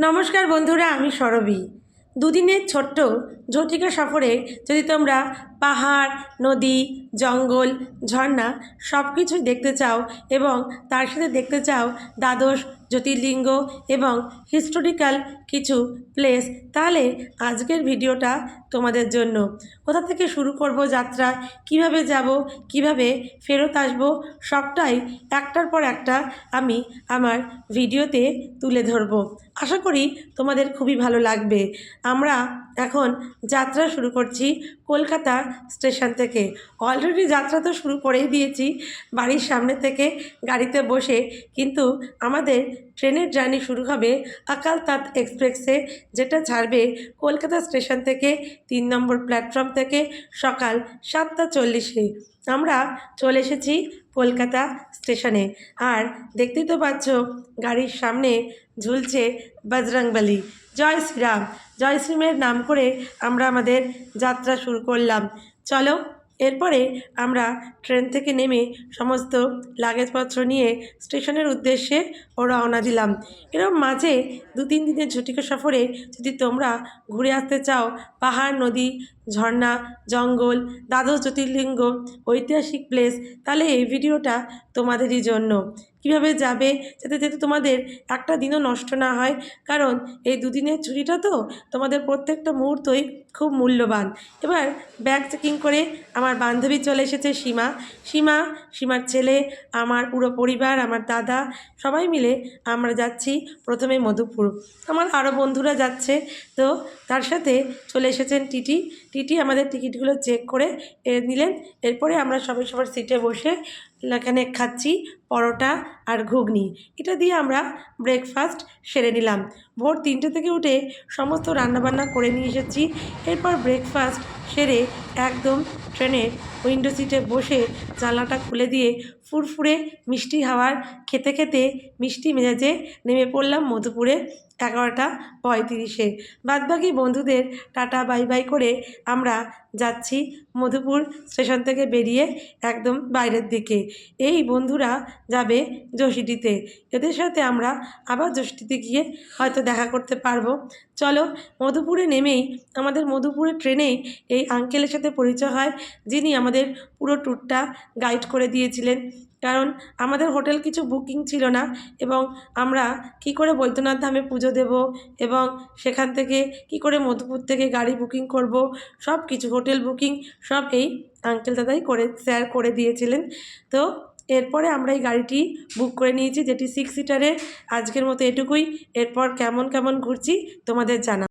নমস্কার বন্ধুরা, আমি সরবি। দুদিনের ছোট্ট ঝটিকা সফরে যদি তোমরা পাহাড়, নদী, জঙ্গল, ঝর্ণা সব কিছুই দেখতে চাও এবং তার সাথে দেখতে চাও দ্বাদশ জ্যোতির্লিঙ্গ এবং হিস্টোরিক্যাল কিছু প্লেস। তাহলে আজকের ভিডিওটা তোমাদের জন্য। কোথা থেকে শুরু করব যাত্রা কীভাবে যাব? কীভাবে ফেরত আসব? সবটাই একটার পর একটা আমি আমার ভিডিওতে তুলে ধরব। আশা করি তোমাদের খুবই ভালো লাগবে। আমরা এখন যাত্রা শুরু করছি কলকাতা স্টেশন থেকে। অলরেডি যাত্রা তো শুরু করেই দিয়েছি, বাড়ির সামনে থেকে গাড়িতে বসে। কিন্তু আমাদের ট্রেনের জার্নি শুরু হবে আকাল তাঁত এক্সপ্রেসে, যেটা ছাড়বে কলকাতা স্টেশন থেকে তিন নম্বর প্ল্যাটফর্ম থেকে সকাল সাতটা চল্লিশে। আমরা চলে এসেছি কলকাতা স্টেশনে। আর দেখতেই তো পাচ্ছ, গাড়ির সামনে ঝুলছে বজরংবলী। জয় শ্রীরাম। জয় শ্রীমের নাম করে আমরা আমাদের যাত্রা শুরু করলাম। চলো এরপরে আমরা ট্রেন থেকে নেমে সমস্ত লাগেজপত্র নিয়ে স্টেশনের উদ্দেশ্যে রওনা দিলাম। এরম মাঝে দু তিন দিনের ঝুটিকা সফরে যদি তোমরা ঘুরে আসতে চাও, পাহাড়, নদী, ঝর্ণা, জঙ্গল, দ্বাদশ জ্যোতির্লিঙ্গ, ঐতিহাসিক প্লেস তাহলে এই ভিডিওটা তোমাদেরই জন্য। কীভাবে যাবে? যাতে যাতে তোমাদের একটা দিনও নষ্ট না হয়, কারণ এই দুদিনের ছুটিটা তো তোমাদের প্রত্যেকটা মুহূর্তই খুব মূল্যবান। এবার ব্যাগ চেকিং করে আমার বান্ধবী চলে এসেছে সীমা। সীমা, সীমার ছেলে, আমার পুরো পরিবার, আমার দাদা, সবাই মিলে আমরা যাচ্ছি প্রথমে মধুপুর। আমার আরও বন্ধুরা যাচ্ছে। তো তার সাথে চলে এসেছেন টিটি। টিটি আমাদের টিকিটগুলো চেক করে নিলেন। এরপরে আমরা সবাই সবার সিটে বসে এখানে খাচ্ছি পরোটা আর ঘুগনি। এটা দিয়ে আমরা ব্রেকফাস্ট সেরে নিলাম। ভোর তিনটে থেকে উঠে সমস্ত রান্নাবান্না করে নিয়ে এসেছি। এরপর ব্রেকফাস্ট সেরে একদম ট্রেনের উইন্ডো সিটে বসে জানলাটা খুলে দিয়ে ফুরফুরে মিষ্টি হাওয়ার খেতে খেতে মিষ্টি মেজাজে নেমে পড়লাম মধুপুরে এগারোটা পঁয়ত্রিশে। বাদবাকি বন্ধুদের টাটা, বাই বাই করে আমরা যাচ্ছি মধুপুর স্টেশন থেকে বেরিয়ে একদম বাইরের দিকে। এই বন্ধুরা যাবে যোশীটিতে এদের সাথে আমরা আবার যোশীটিতে গিয়ে হয়তো দেখা করতে পারব। চলো মধুপুরে নেমেই আমাদের মধুপুরে ট্রেনেই এই আঙ্কেলের সাথে পরিচয় হয়, যিনি আমাদের পুরো ট্যুরটা গাইড করে দিয়েছিলেন। কারণ আমাদের হোটেল কিছু বুকিং ছিল না এবং আমরা কি করে বৈদ্যনাথ ধামে পুজো দেব এবং সেখান থেকে কি করে মধুপুর থেকে গাড়ি বুকিং করব, সব কিছু হোটেল বুকিং সব এই আঙ্কেল দাদাই করে শেয়ার করে দিয়েছিলেন। তো এরপরে আমরা এই গাড়িটি বুক করে নিয়েছি, যেটি সিক্স সিটারে আজকের মতো এটুকুই। এরপর কেমন কেমন ঘুরছি তোমাদের জানা